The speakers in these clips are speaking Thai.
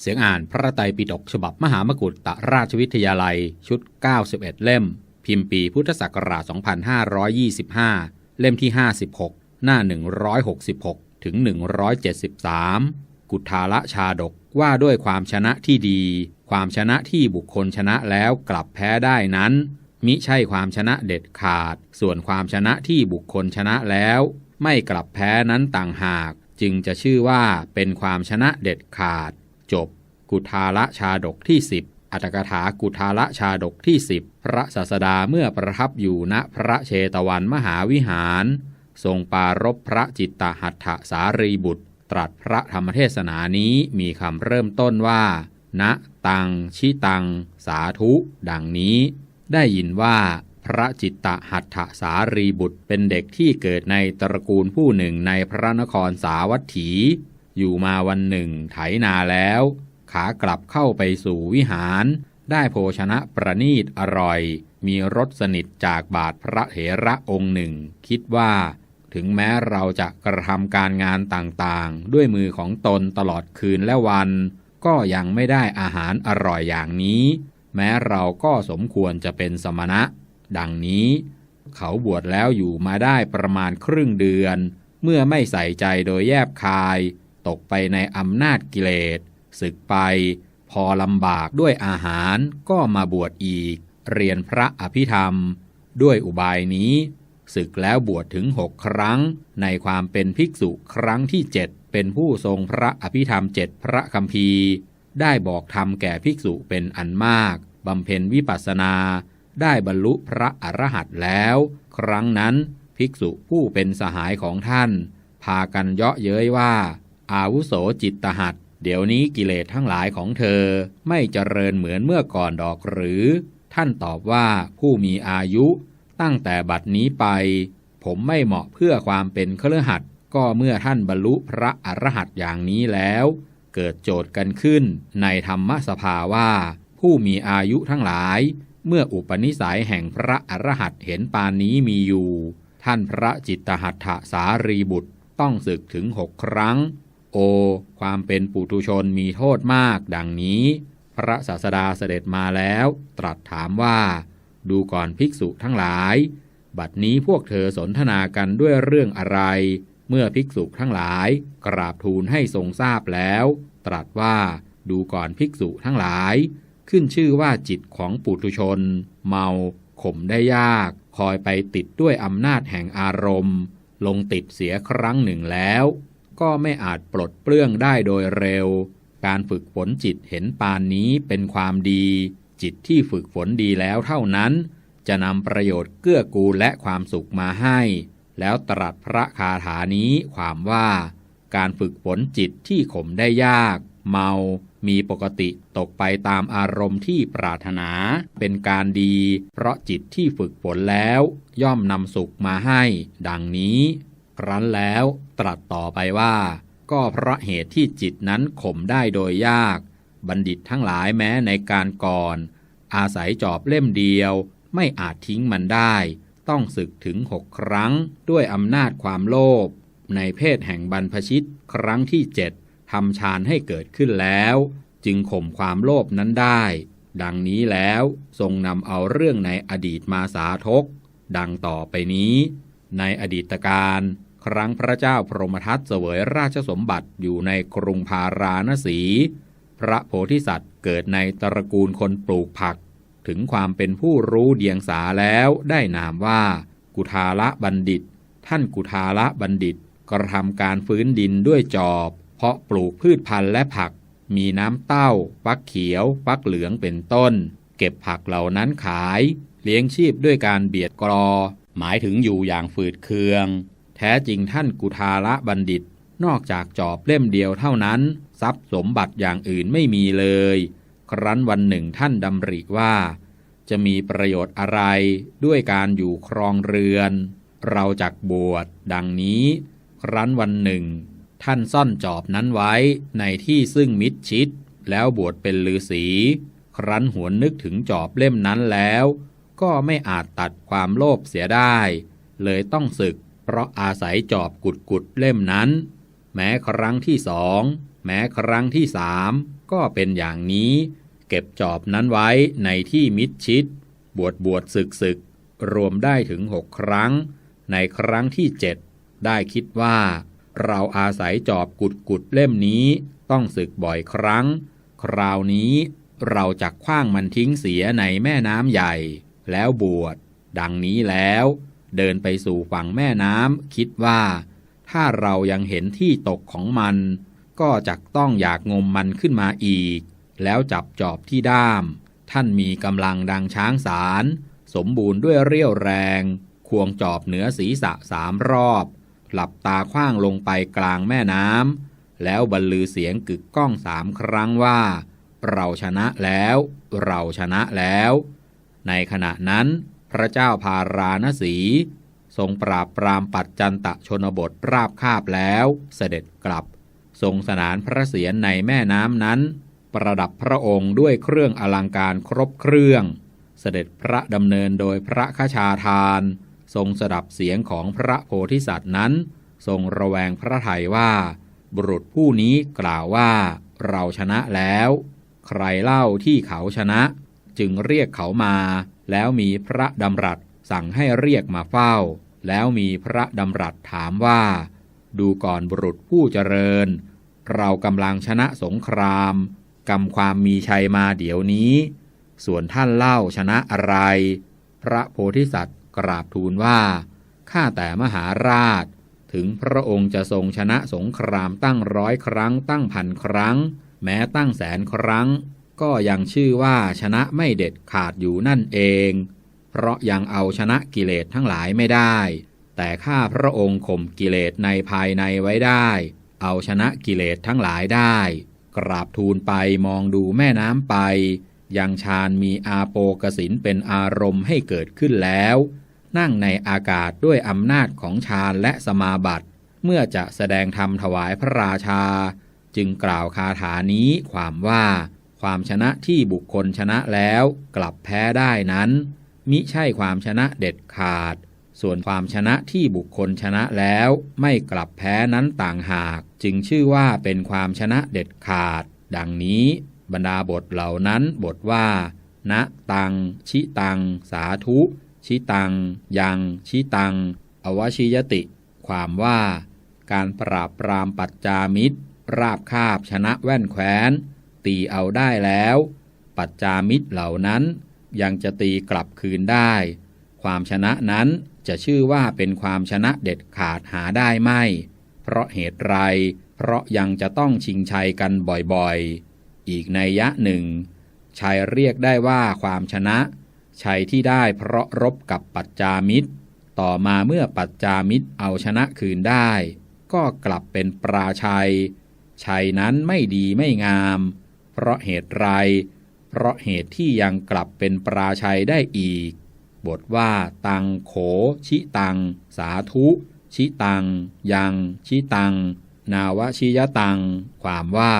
เสียงอ่านพระไตรปิฎกฉบับมหามกุฏตราชวิทยาลัยชุด 91 เล่ม พิมพ์ปีพุทธศักราช 2525 เล่มที่ 56 หน้า 166 ถึง 173 กุทาละชาดกว่าด้วยความชนะที่ดี ความชนะที่บุคคลชนะแล้วกลับแพ้ได้นั้น มิใช่ความชนะเด็ดขาด ส่วนความชนะที่บุคคลชนะแล้ว ไม่กลับแพ้นั้นต่างหาก จึงจะชื่อว่าเป็นความชนะเด็ดขาด จบ กุทาละชาดกที่10อัตถกถากุทาละชาดกที่10พระศาสดาเมื่อประทับอยู่ณพระเชตวันมหาวิหาร ทรงปารบพระจิตตหัตถสารีบุตร ตรัสพระธรรมเทศนานี้มีคำเริ่มต้นว่า ณตังชิตัง สาธุ ดังนี้ ได้ยินว่าพระจิตตหัตถสารีบุตรเป็นเด็กที่เกิดในตระกูลผู้หนึ่งในพระนครสาวัตถี อยู่มาวันหนึ่งไถนาแล้ว ขากลับเข้าไปสู่วิหาร ได้โภชนะประนีตอร่อย มีรสสนิทจากบาทพระเถระองค์หนึ่ง คิดว่า ถึงแม้เราจะกระทำการงานต่างๆ ด้วยมือของตนตลอดคืนและวัน ก็ยังไม่ได้อาหารอร่อยอย่างนี้ แม้เราก็สมควรจะเป็นสมณะ ดังนี้เขาบวชแล้วอยู่มาได้ประมาณครึ่งเดือน เมื่อไม่ใส่ใจโดยแยบคาย ตกไปในอำนาจกิเลสศึกไป พอลำบากด้วยอาหารก็มาบวชอีก เรียนพระอภิธรรม ด้วยอุบายนี้ ศึกแล้วบวชถึงหกครั้ง ในความเป็นภิกษุครั้งที่เจ็ดเป็นผู้ทรงพระอภิธรรมเจ็ดพระคัมภีได้บอกธรรมแก่ภิกษุเป็นอันมากบำเพ็ญวิปัสสนา ได้บรรลุพระอรหันต์แล้ว ครั้งนั้นภิกษุผู้เป็นสหายของท่าน พากันเยาะเย้ยว่า อาวุโสจิตตหัตเดี๋ยวนี้กิเลสทั้งหลายของเธอไม่เจริญเหมือนเมื่อก่อนดอกหรือ ท่านตอบว่าผู้มีอายุตั้งแต่บัดนี้ไป ผมไม่เหมาะเพื่อความเป็นเครือหัดก็เมื่อท่านบรรลุพระอรหัตอย่างนี้แล้ว เกิดโจทย์กันขึ้นในธรรมสภาว่า ผู้มีอายุทั้งหลาย เมื่ออุปนิสัยแห่งพระอรหัตเห็นปานนี้มีอยู่ ท่านพระจิตตหัตถสารีบุตรต้องศึกถึงหกครั้ง โอ ความเป็นปุถุชนมีโทษมาก ดังนี้ พระศาสดาเสด็จมาแล้ว ตรัสถามว่า ดูก่อนภิกษุทั้งหลาย บัดนี้พวกเธอสนทนากันด้วยเรื่องอะไร เมื่อภิกษุทั้งหลาย กราบทูลให้ทรงทราบแล้ว ตรัสว่าดูก่อนภิกษุทั้งหลาย ขึ้นชื่อว่าจิตของปุถุชน เมาข่มได้ยาก คอยไปติดด้วยอำนาจแห่งอารมณ์ ลงติดเสียครั้งหนึ่งแล้ว ก็ไม่อาจปลดเปลื้องได้โดยเร็ว การฝึกฝนจิตเห็นปานนี้เป็นความดี จิตที่ฝึกฝนดีแล้วเท่านั้น จะนำประโยชน์เกื้อกูลและความสุขมาให้ แล้วตรัสพระคาถานี้ความว่า การฝึกฝนจิตที่ข่มได้ยาก เมามีปกติตกไปตามอารมณ์ที่ปรารถนา เป็นการดี เพราะจิตที่ฝึกฝนแล้ว ย่อมนำสุขมาให้ ดังนี้ ครั้นแล้วตรัสต่อไปว่า ก็เพราะเหตุที่จิตนั้นข่มได้โดยยาก บัณฑิตทั้งหลายแม้ในการก่อน อาศัยจอบเล่มเดียว ไม่อาจทิ้งมันได้ ต้องศึกถึงหกครั้งด้วยอำนาจความโลภในเพศแห่งบรรพชิตครั้งที่เจ็ดทำฌานให้เกิดขึ้นแล้ว จึงข่มความโลภนั้นได้ ดังนี้แล้วทรงนำเอาเรื่องในอดีตมาสาทก ดังต่อไปนี้ ในอดีตการ ครั้งพระเจ้าพรหมทัตเสวยราชสมบัติอยู่ในกรุงพาราณสี พระโพธิสัตว์เกิดในตระกูลคนปลูกผัก ถึงความเป็นผู้รู้เดียงสาแล้วได้นามว่า กุทาละบัณฑิต ท่านกุทาละบัณฑิตกระทำการฟื้นดินด้วยจอบ เพาะปลูกพืชพันธุ์และผัก มีน้ำเต้า ฟักเขียว ฟักเหลืองเป็นต้น เก็บผักเหล่านั้นขาย เลี้ยงชีพด้วยการเบียดกรอ หมายถึงอยู่อย่างฝืดเคือง แท้จริงท่านกุทาละบัณฑิต นอกจากจอบเล่มเดียวเท่านั้น ทรัพย์สมบัติอย่างอื่นไม่มีเลย ครั้นวันหนึ่งท่านดำริว่า จะมีประโยชน์อะไรด้วยการอยู่ครองเรือน เราจักบวชดังนี้ ครั้นวันหนึ่ง ท่านซ่อนจอบนั้นไว้ในที่ซึ่งมิดชิด แล้วบวชเป็นฤาษีครั้นหวนนึกถึงจอบเล่มนั้นแล้ว ก็ไม่อาจตัดความโลภเสียได้ เลยต้องศึก เพราะอาศัยจอบกุดกุดเล่มนั้น แม้ครั้งที่สอง แม้ครั้งที่สามก็เป็นอย่างนี้ เก็บจอบนั้นไว้ในที่มิดชิด บวชบวชศึกศึกรวมได้ถึงหกครั้ง ในครั้งที่เจ็ดได้คิดว่า เราอาศัยจอบกุดกุดเล่มนี้ต้องศึกบ่อยครั้ง คราวนี้เราจะคว้างมันทิ้งเสียในแม่น้ำใหญ่ แล้วบวชดังนี้แล้ว เดินไปสู่ฝั่งแม่น้ำคิดว่า ถ้าเรายังเห็นที่ตกของมัน ก็จะต้องอยากงมมันขึ้นมาอีก แล้วจับจอบที่ด้าม ท่านมีกำลังดังช้างสาร สมบูรณ์ด้วยเรี่ยวแรง ควงจอบเหนือศีรษะสามรอบ หลับตาคว้างลงไปกลางแม่น้ำแล้วบรรลือเสียงกึกก้องสามครั้งว่า เราชนะแล้ว เราชนะแล้ว ในขณะนั้น พระเจ้าพาราณสี ทรงปราบปรามปัจจันตชนบทราบคาบแล้วเสด็จกลับ ทรงสนานพระเศียรในแม่น้ำนั้น ประดับพระองค์ด้วยเครื่องอลังการครบเครื่อง เสด็จพระดำเนินโดยพระคชาทาน ทรงสดับเสียงของพระโพธิสัตว์นั้น ทรงระแวงพระไทยว่า บุรุษผู้นี้กล่าวว่าเราชนะแล้ว ใครเล่าที่เขาชนะ จึงเรียกเขามา แล้วมีพระดำรัสสั่งให้เรียกมาเฝ้า แล้วมีพระดำรัสถามว่า ดูก่อนบุรุษผู้เจริญ เรากำลังชนะสงครามกำความมีชัยมาเดี๋ยวนี้ ส่วนท่านเล่าชนะอะไร พระโพธิสัตว์กราบทูลว่า ข้าแต่มหาราช ถึงพระองค์จะทรงชนะสงครามตั้งร้อยครั้งตั้งพันครั้ง แม้ตั้งแสนครั้ง ก็ยังชื่อว่าชนะไม่เด็ดขาดอยู่นั่นเอง เพราะยังเอาชนะกิเลสทั้งหลายไม่ได้ แต่ข้าพระองค์ข่มกิเลสในภายในไว้ได้ เอาชนะกิเลสทั้งหลายได้ กราบทูลไปมองดูแม่น้ำไป ยังชาญมีอาโปกสินเป็นอารมณ์ให้เกิดขึ้นแล้ว นั่งในอากาศด้วยอำนาจของฌานและสมาบัติเมื่อจะแสดงธรรมถวายพระราชา จึงกล่าวคาถานี้ความว่า ความชนะที่บุคคลชนะแล้วกลับแพ้ได้นั้น มิใช่ความชนะเด็ดขาด ส่วนความชนะที่บุคคลชนะแล้วไม่กลับแพ้นั้นต่างหาก จึงชื่อว่าเป็นความชนะเด็ดขาด ดังนี้บรรดาบทเหล่านั้นบทว่า ณตัง ชิตัง สาธุ ชิตัง ยัง ชิตัง อวชิยติ ความว่า การปราบปรามปัจจามิตร ราบคาบชนะแว่นแคว้น ตีเอาได้แล้ว ปัจจามิตรเหล่านั้น ยังจะตีกลับคืนได้ ความชนะนั้นจะชื่อว่าเป็นความชนะเด็ดขาดหาได้ไม่ เพราะเหตุไร เพราะยังจะต้องชิงชัยกันบ่อยๆ อีกในยะหนึ่ง ชัยเรียกได้ว่าความชนะ ชัยที่ได้เพราะรบกับปัจจามิตร ต่อมาเมื่อปัจจามิตรเอาชนะคืนได้ ก็กลับเป็นปราชัย ชัยนั้นไม่ดีไม่งาม เพราะเหตุไร เพราะเหตุที่ยังกลับเป็นปราชัยได้อีก บทว่า ตังโข ชิตัง สาธุ ชิตัง ยัง ชิตัง นาวชิยตัง ความว่า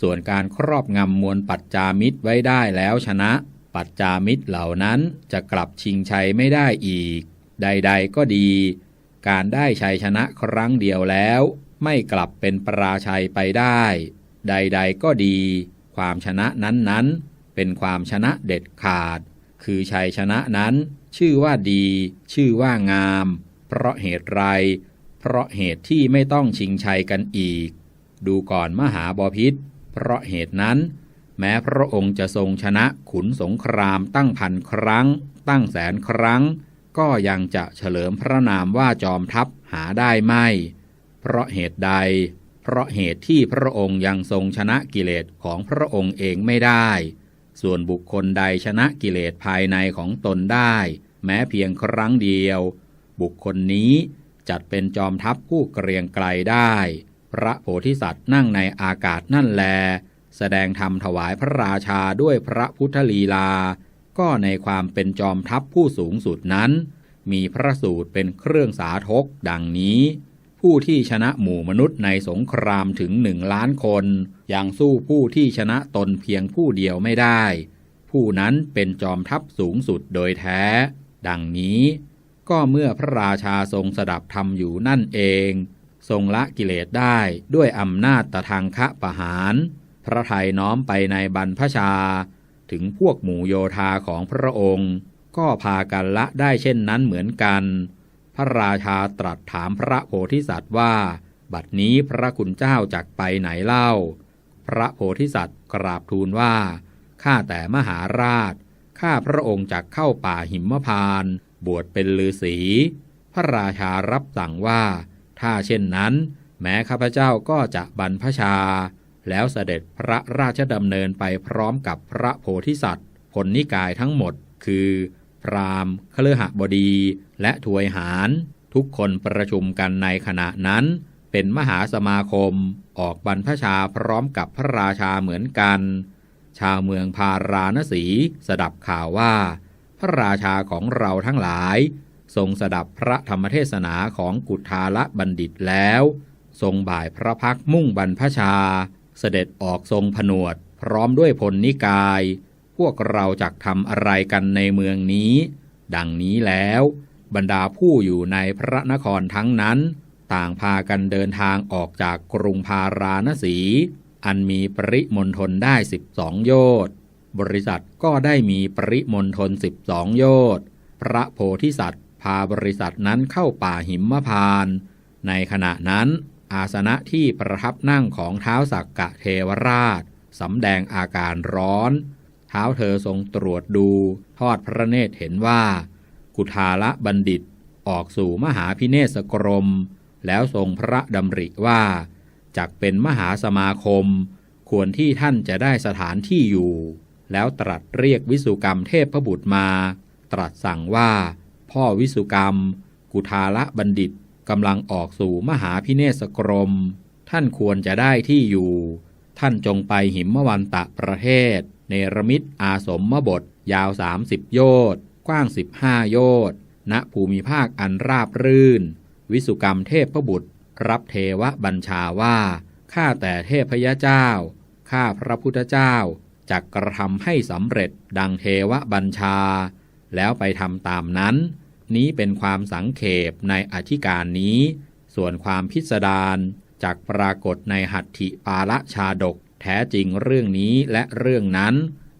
ส่วนการครอบงำมวลปัจจามิตรไว้ได้แล้วชนะ ปัจจามิตรเหล่านั้นจะกลับชิงชัยไม่ได้อีก ใด ๆ ก็ดี การได้ชัยชนะครั้งเดียวแล้ว ไม่กลับเป็นปราชัยไปได้ ใด ๆ ก็ดี ความชนะนั้นๆ เป็นความชนะเด็ดขาด คือชัยชนะนั้น ชื่อว่าดี ชื่อว่างาม เพราะเหตุไร เพราะเหตุที่ไม่ต้องชิงชัยกันอีก ดูก่อนมหาบาพิษ เพราะเหตุนั้น แม้พระองค์จะทรงชนะขุนสงครามตั้งพันครั้ง ตั้งแสนครั้ง ก็ยังจะเฉลิมพระนามว่าจอมทัพหาได้ไม่ เพราะเหตุใด เพราะเหตุที่พระองค์ยังทรงชนะกิเลสของพระองค์เองไม่ได้ ส่วนบุคคลใดชนะกิเลสภายในของตนได้ แม้เพียงครั้งเดียว บุคคลนี้จัดเป็นจอมทัพผู้เกรียงไกลได้ พระโพธิสัตว์นั่งในอากาศนั่นแล แสดงธรรมถวายพระราชาด้วยพระพุทธลีลา ก็ในความเป็นจอมทัพผู้สูงสุดนั้น มีพระสูตรเป็นเครื่องสาธกดังนี้ ผู้ที่ชนะหมู่มนุษย์ในสงครามถึงหนึ่งล้านคน ยังสู้ผู้ที่ชนะตนเพียงผู้เดียวไม่ได้ ผู้นั้นเป็นจอมทัพสูงสุดโดยแท้ ดังนี้ ก็เมื่อพระราชาทรงสดับธรรมอยู่นั่นเอง ทรงละกิเลสได้ด้วยอำนาจตะทางคะปะหาร พระไทยน้อมไปในบรรพชา ถึงพวกหมู่โยธาของพระองค์ ก็พากันละได้เช่นนั้นเหมือนกัน ระราชาตรัสถามพระโพธิสัตว์ว่า บัดนี้พระคุณเจ้าจักไปไหนเล่า พระโพธิสัตว์กราบทูลว่า ข้าแต่มหาราช ข้าพระองค์จักเข้าป่าหิมพาน บวชเป็นฤาษี พระราชารับสั่งว่า ถ้าเช่นนั้น แม้ข้าพเจ้าก็จะบรรพชา แล้วเสด็จพระราชดำเนินไปพร้อมกับพระโพธิสัตว์ผลนิกายทั้งหมด คือ พราหมณ์คฤหบดี และทวยหาร ทุกคนประชุมกันในขณะนั้น เป็นมหาสมาคม ออกบรรพชาพร้อมกับพระราชาเหมือนกัน ชาวเมืองพาราณสีสดับข่าวว่า พระราชาของเราทั้งหลาย ทรงสดับพระธรรมเทศนาของกุทาละบัณฑิตแล้ว ทรงบ่ายพระพักมุ่งบรรพชา เสด็จออกทรงผนวด พร้อมด้วยพลนิกาย วกเราจักทำอะไรกันในเมืองนี้ ดังนี้แล้ว บรรดาผู้อยู่ในพระนครทั้งนั้น ต่างพากันเดินทางออกจากกรุงพาราณสี อันมีปริมณฑลได้สิบสองโยชน์บริษัทก็ได้มีปริมณฑลสิบสองโยชน์พระโพธิสัตว์ พาบริษัทนั้นเข้าป่าหิมพาน ในขณะนั้น อาสนะที่ประทับนั่งของเท้าสักกะเทวราชสำแดงอาการร้อน เท้าเธอทรงตรวจดู ทอดพระเนตรเห็นว่า กุทาละบัณฑิตออกสู่มหาพิเนศกรม แล้วทรงพระดำริว่าจักเป็นมหาสมาคม ควรที่ท่านจะได้สถานที่อยู่ แล้วตรัสเรียกวิสุกรรมเทพพบุตรมา ตรัสสั่งว่า พ่อวิสุกรรม กุทาละบัณฑิตกำลังออกสู่มหาพิเนศกรม ท่านควรจะได้ที่อยู่ ท่านจงไปหิมวันตะประเทศ เนรมิตอาสมมบท ยาวสามสิบโยชน์กว้างสิบห้าโยชน์ณภูมิภาคอันราบรื่น วิสุกรรมเทพพบุตร รับเทวบัญชาว่า ข้าแต่เทพยเจ้า ข้าพระพุทธเจ้าจักกระทำให้สำเร็จดังเทวบัญชา แล้วไปทำตามนั้น นี้เป็นความสังเขปในอธิการนี้ ส่วนความพิสดารจากปรากฏในหัตถิปาละชาดก แท้จริงเรื่องนี้และเรื่องนั้น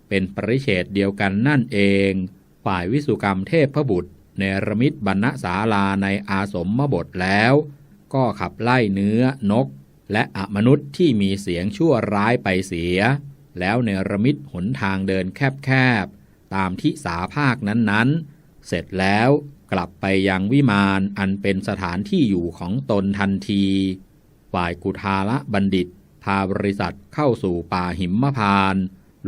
เป็นปริเฉดเดียวกันนั่นเอง ฝ่ายวิสุกรรมเทพพบุตรเนรมิตบรรณศาลาในอาสมมบทแล้ว ก็ขับไล่เนื้อนก และอมนุษย์ที่มีเสียงชั่วร้ายไปเสีย แล้วเนรมิตหนทางเดินแคบๆ ตามที่สาภาคนั้นๆ เสร็จแล้วกลับไปยังวิมานอันเป็นสถานที่อยู่ของตนทันที ฝ่ายกุทาละบัณฑิต พาบริษัทเข้าสู่ป่าหิมพาน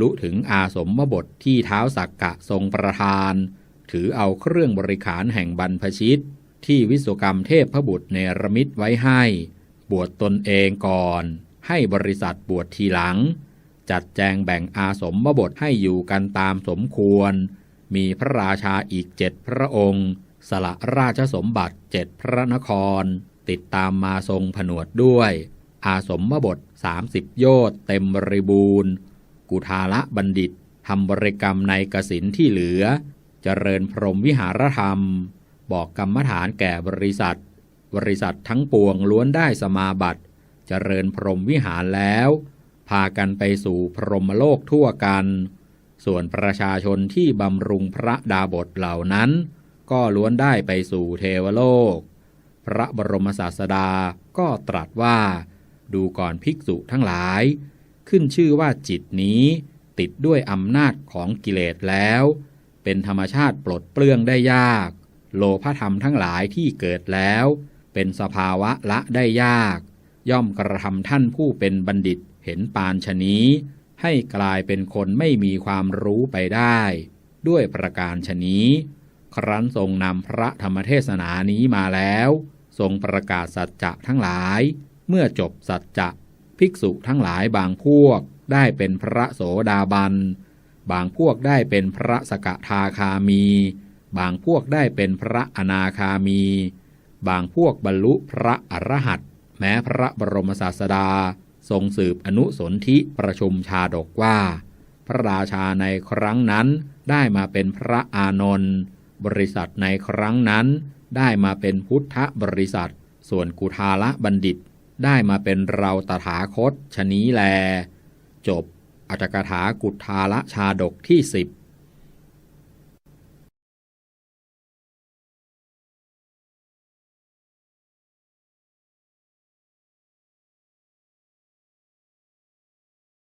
ลุถึงอาสมมบทที่เท้าสักกะทรงประทาน ถือเอาเครื่องบริขารแห่งบรรพชิต ที่วิศกรรมเทพพบุตรเนรมิตไว้ให้ บวชตนเองก่อน ให้บริษัทบวชทีหลัง จัดแจงแบ่งอาสมมบทให้อยู่กันตามสมควร มีพระราชาอีกเจ็ดพระองค์ สละราชสมบัติเจ็ดพระนคร ติดตามมาทรงผนวดด้วย อาสมมบท สามสิบโยชน์เต็มบริบูรณ์ กุทาละบัณฑิตทำบริกรรมในกสินที่เหลือ เจริญพรหมวิหารธรรม บอกกรรมฐานแก่บริษัท บริษัททั้งปวงล้วนได้สมาบัติ เจริญพรหมวิหารแล้ว พากันไปสู่พรหมโลกทั่วกัน ส่วนประชาชนที่บำรุงพระดาบทเหล่านั้น ก็ล้วนได้ไปสู่เทวโลก พระบรมศาสดาก็ตรัสว่า ดูก่อนภิกษุทั้งหลาย ขึ้นชื่อว่าจิตนี้ติดด้วยอำนาจของกิเลสแล้ว เป็นธรรมชาติปลดเปลื้องได้ยาก โลภธรรมทั้งหลายที่เกิดแล้ว เป็นสภาวะละได้ยาก ย่อมกระทำท่านผู้เป็นบัณฑิตเห็นปานชนี้ ให้กลายเป็นคนไม่มีความรู้ไปได้ ด้วยประการชนี้ ครั้นทรงนำพระธรรมเทศนานี้มาแล้ว ทรงประกาศสัจจะทั้งหลาย เมื่อจบสัจจะภิกษุทั้งหลายบางพวกได้เป็นพระโสดาบัน บางพวกได้เป็นพระสกทาคามี บางพวกได้เป็นพระอนาคามี บางพวกบรรลุพระอรหัตแม้พระบรมศาสดา ทรงสืบอนุสนธิประชุมชาดกว่า พระราชาในครั้งนั้นได้มาเป็นพระอานนท์บริษัทในครั้งนั้นได้มาเป็นพุทธบริษัท ส่วนกุทาละบัณฑิต ได้มาเป็นเราตถาคตชะนี้แล จบอัตถกถากุทาละชาดกที่สิบ